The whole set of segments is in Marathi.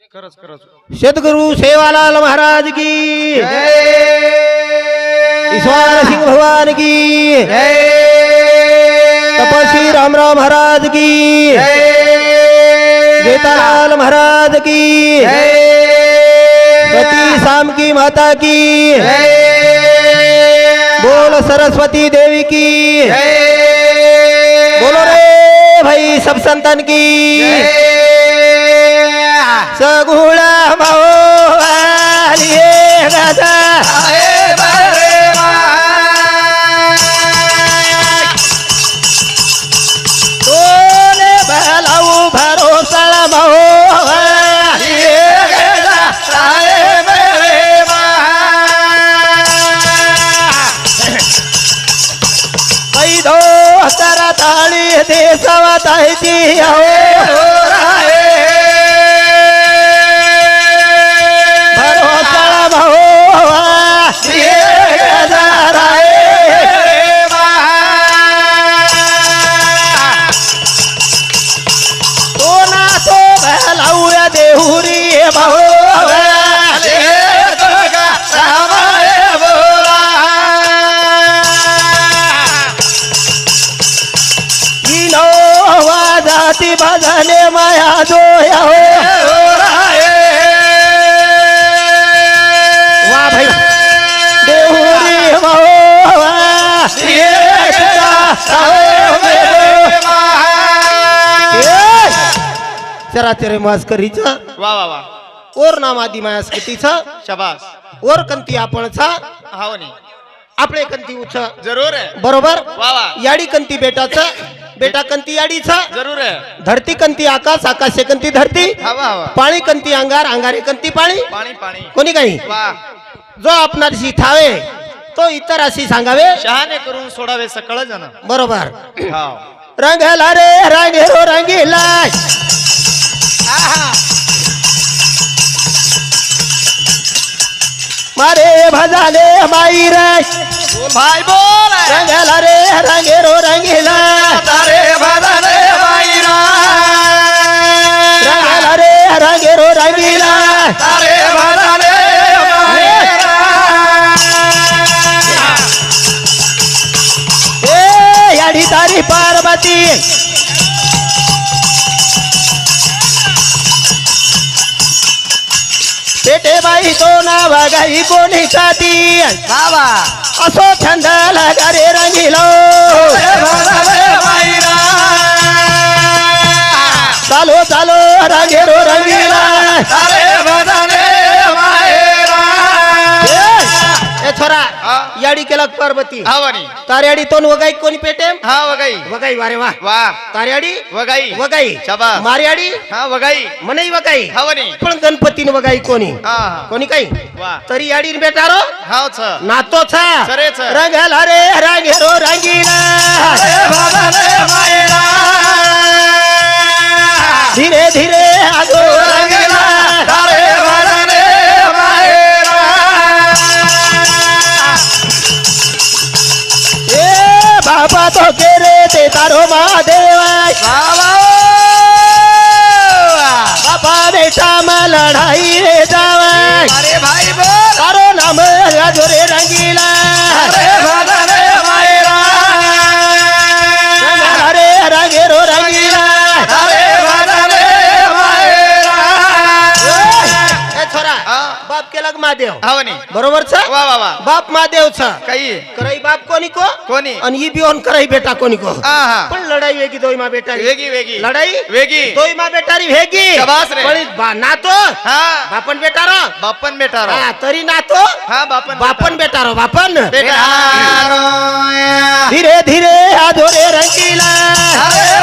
खरंच खरंच. सदगुरु सेवालाल महाराज की। ईश्वर सिंह भगवान की। तपस्वी रामराव महाराज की। जेतालाल महाराज की। सती शाम की माता की। बोल सरस्वती देवी की। बोलो रे भाई सब संतान की। सगुळा भाऊ पैदो तरा ताळी देसावा तायची भाई। देहुरी भाऊ चरा तेरे मास्करीचा। वा वा वा। ओर नाम शबास। ओर कंती आपणचा। हाव नी। आपले कंती उच। जरूर बरोबर? याडी कंती बेटाचा। बेटा कंती जरूर आहे। धरती कंती आकाश आकाशे कंती धरती। हवा हवा। पाणी कंती अंगार अंगारे कंती पाणी कोणी काही? जो आपणाशी ठावे तो इतराशी सांगावे? शहाणे करून सोडावे सकळ जण. बरोबर. रंगला रे रंगेरो रंगीला. मारे भजाले माई रे. भाई बोल. रंगला रे रंगेरो रंगीला. तारे भजने बाईरा रंगला रे रंगेरो रंगीला. पार्वती पेटे बाई तो ना बघाई कोणी खाती बाबा. असो छंद लागा रे रंगीलो. चालो चालो रंगेरो रंगीला. ए छोरा हा. याडी केला पार्वती. हावनी तार्याडी तोन वगाई कोणी पेटे हा वगाई. वगाई वारे वा. वा. तार्याडी वगाई. वगाई. शाबास. मार्याडी हा वगाई. मनई वगाई. हावनी पण गणपतीन वगाई कोणी? हा. हा कोणी काही? वा. तरी याडीन बेटारो? हाव छ नातो छा सरेच. रंगला. रे रंगेरो रंगीला धीरे धीरे आगो रंगीला. केरे तारो महादेव बाबा! बेटा में लड़ाई रे जावे अरे भाई तारो नाम राजो रे रंगीला. रंगला रे रंगेरो रंगीला. ए छोरा हा. बाप केला का महादेव? हावनी बरोबर छ वा वा वा. बाप महादेव छ काही? करई बाप कोणी को? कोणी? आणि ई बिहोन करई बेटा कोणी को? हा हा. पण लढाई वेगी दोई मा बेटा वेगी वेगी लढाई? वेगी दोई मा बेटारी वेगी शाबास रे. पण बा- नातो? हा. बापन बेटा रो बाप्पन बेटा हा, तरी नातो? हा बापन बापन बेटा रो बापन. बेटा धीरे धीरे आधोरे रंगीला. ए,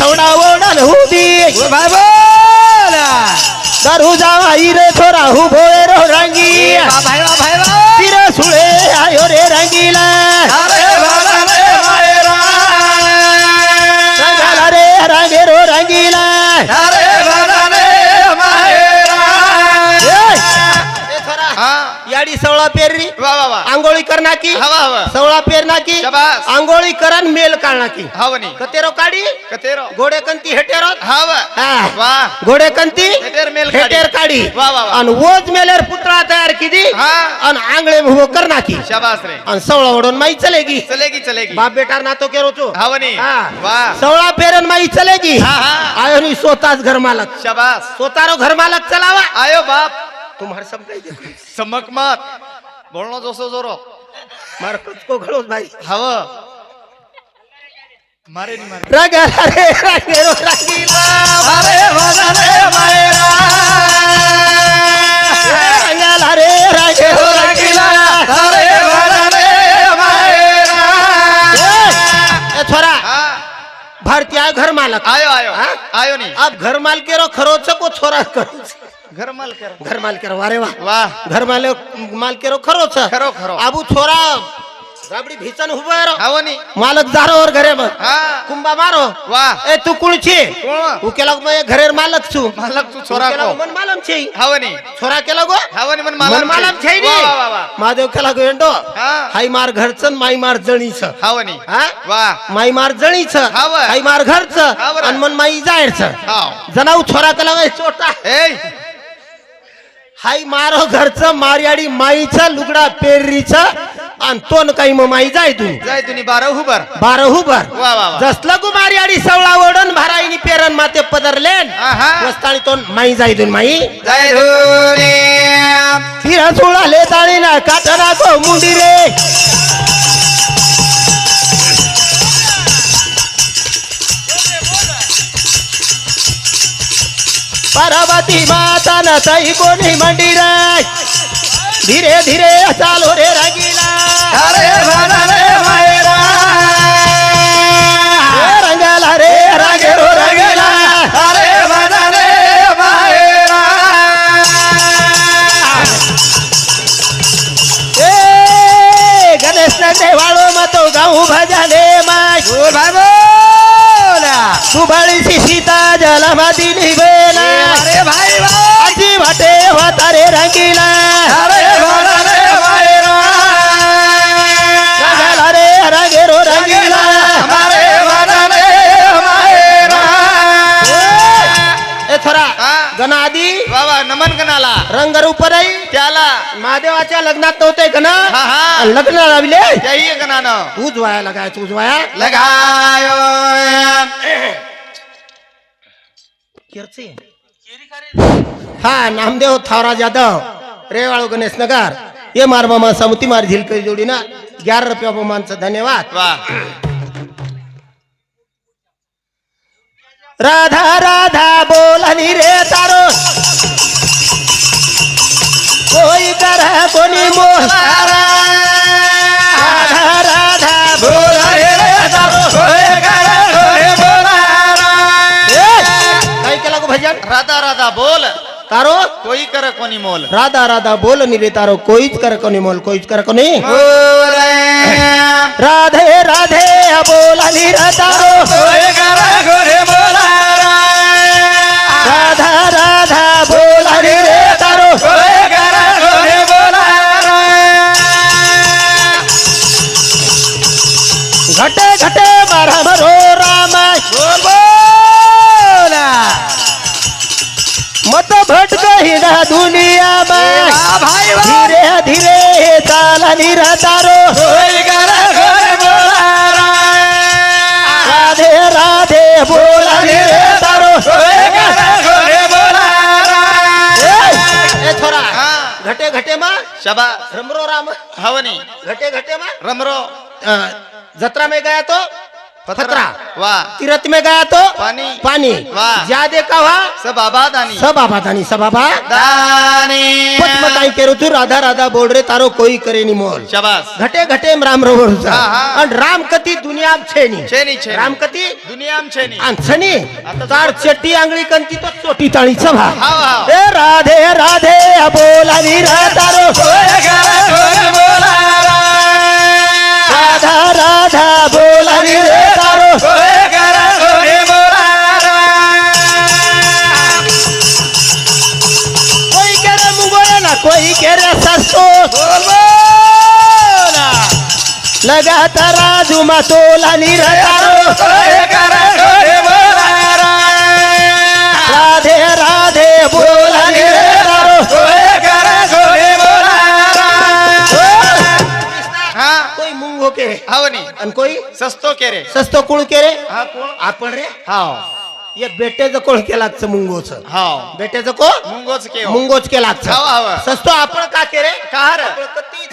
आंघोळी सवडा ओढण हुदी दारू जावा रे छोरा हु भोय रो रंगी। तिर सुळे आयो रे रंगीला। रंगाला रे आंघोळी कर नाकी हवा हवा. सवळा पेर नाकी शाबास. आंघोळी करण मेल काळ नाकी हवनी कतेरो काढी. कतेरो. घोडे कंती हेटेरो हवा. हा. वा. घोडे कंती हेटेर मेल. हेटेर काढी. वा, वा. आणि ओज मेलेर पुतळा तयार किती? हा. आणि आंगळे उभो कर नाकी शाबास रे. आणि सवळा ओढून माई चलेगी. चलेगी चलेगी. बाप बेटा नातो केरो तो हवनी हा. वा. सवळा पेरन माई चलेगी. हा, हा. आयो नी स्वतःच घर मालक. शाबास. स्वतःरो घर मालक चलावा. आयो बाप. तुम्हार सब काही देखो. चमक मत बोलणं जोसो जोरो मार को घडोस भाई हव मारे नी मारे रागा रे रागेरो रागीला अरे भजने मायरा रागाला रे रागेरो रागीला अरे भजने मायरा ए छोरा हा भारतीय घर मालक आयो आयो हा? आयो नी अब घर मालकेरो खरोच को छोरा करो घर माल कर घर मालकेरो वारे वा. वाह घर माले मालकेरो खरोच खरो खरो. आबू छोरा राबडी भीचन उभो रो हवनी. मालक जारो और घरे में हा. कुंभा मारो. वाह ए तू कुण छे कोण उ केला मैं घरेर मालक छु. मालक तू छोरा को. मन मालम छे. हवनी. छोरा केला गो हवनी मन मालक मालम छे. नी. वाह वाह वाह महादेव केला गो एंडो. हा. हाई मार घरचं माई मार जणीच हवनी. हा? वाह माई मार जणीच हा बर. हाई मार घरचं हा बर. आणि मन माई जायचं जनाऊ छोरा केला गो छोटा ए हाई मारो घरचं मार्याडी माईचं लुगडा पेरीचं आणि तोन काही मग माई जाय तू. जाय तुम्ही बारा हुबर. बारा हुबर. वा वा वा. जसलं गु मार्याडी सवळा ओढून भाराईनी पेरन माते पदरलेन. आहा. वस्तानी तोन माई जाय तू माई. जाय धुनी फिरा सोळाले ताळी ना काटना को मुंडी रे. पार्वती माता न ताई कोणी मंडी रे धीरे धीरे चालो रे रंगीला. अरे भजने मायरा. ए रंगाला रे रंगीला. अरे भजने मायरा. ए गणेश देवाळो मतो गाऊ भजने माय. सीता जलमदी आजी वातारे रंगीला. रे रंगेरो थोरा बाबा नमन कनाला रंग रूप नाही त्याला. महादेवाच्या लग्नात नव्हते गण. लग्न लावले. त्याही गणानं. तूच वाया लगाय तूच वाया. लगायो. हा नामदेव थावरा जाधव रेवाळू गणेश नगर ये मार मामा समती मार झिलकरी जोडी ना. ग्यारह रुपया मानचं धन्यवाद. राधा राधा बोलनी रे तारो. कोई कर कोणी मोल बोल। तारो? कोई कर कोणी मोल। राधा राधा बोल नी रे तारो। कोईच कर कोणी मोल कोईच कर कोणी राधे राधे तारो। राधा मत भटक हिडा दुनिया में भाई धीरे धीरे चाला निरा तारो राधे राधे बोला रे तारो ए, ए छोरा घटे घटे मा. शबा रमरो राम. हवनी. घटे घटे मा. रमरो. जत्रा में गया तो? फतरा वाह तीरथ में गया तो पानी पानी वाह। ज्यादा का हुआ सब बाबा दानी. सब आबा दानी सब आबा दानी पचमताई केरो तू राधा राधा बोल रे तारो कोई करे नी मोल. शबास. घटे घटे में राम रो बोलचा हा, हा. आणि राम कती दुनिया छेनी. छेनी छेनी. राम कती? दुनियाम छेनी. आणछनी आता तार चट्टी आंगळी कंती तो चोटी सभा हाव, हाव. ए राधे राधे बोला नी राधा लगात राजू मातोला निरतारो राधे राधे बोला निरतारो हा कोई मुंगो के रे? हवनी आणि कोई? सस्तो के रे। सस्तो कुळ के रे? हा कोण आपण रे? हाव. ये बेट्याचं कोळ के लागतं मुंगोच. हाव. कोळ? मुंगोच के हो. मुंगोच के हवा, हवा. सस्तो आपण का के रे? कार आपण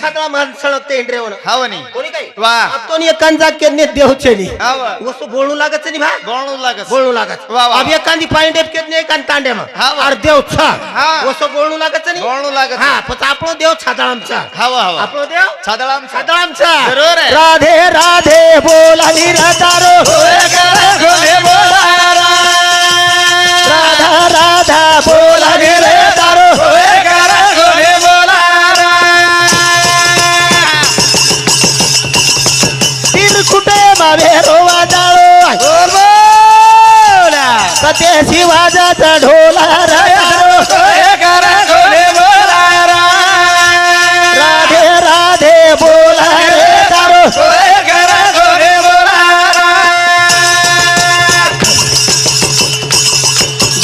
मान सळगते इंद्रे वन हवनी कोणी काही? वा. आपण ये कंजा के ने देवचे नी हव. वस्तू बोलू लागत नाही भा. गोणू लागत. बोलू लागत. वा. अब एखादी पाइंट के नाही एखादी तांडे हा, वा. अरे देव छ. हा. वस्तू बोलू लागत नाही गोणू लागत. हा पण आपण देव छातळा आमचा. हवा हवा. आपण देव छादळाम छातळा आमचा. आहे. राधे राधे बोला निरतारो राधा शिवाजाचा ढोला राजारो राधे राधे बोला रे तारो.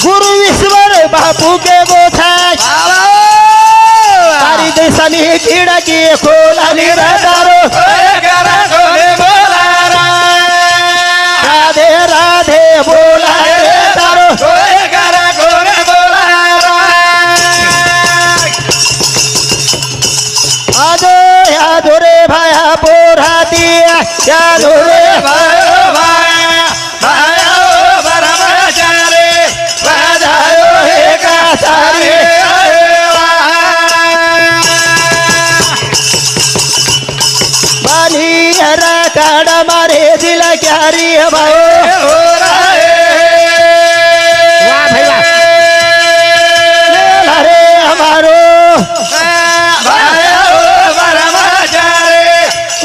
गुरु ईश्वर बापू के बोछाय सारी देशानी खिडकी खोला निरादारो हरा काडा मारे दिला क्या रे भाओ। वाह भाई वाह। लेला रे हमारो।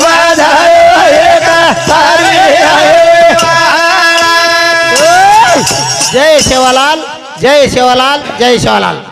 वाधायो हे का सारी जय सेवालाल जय सेवालाल जय सेवालाल।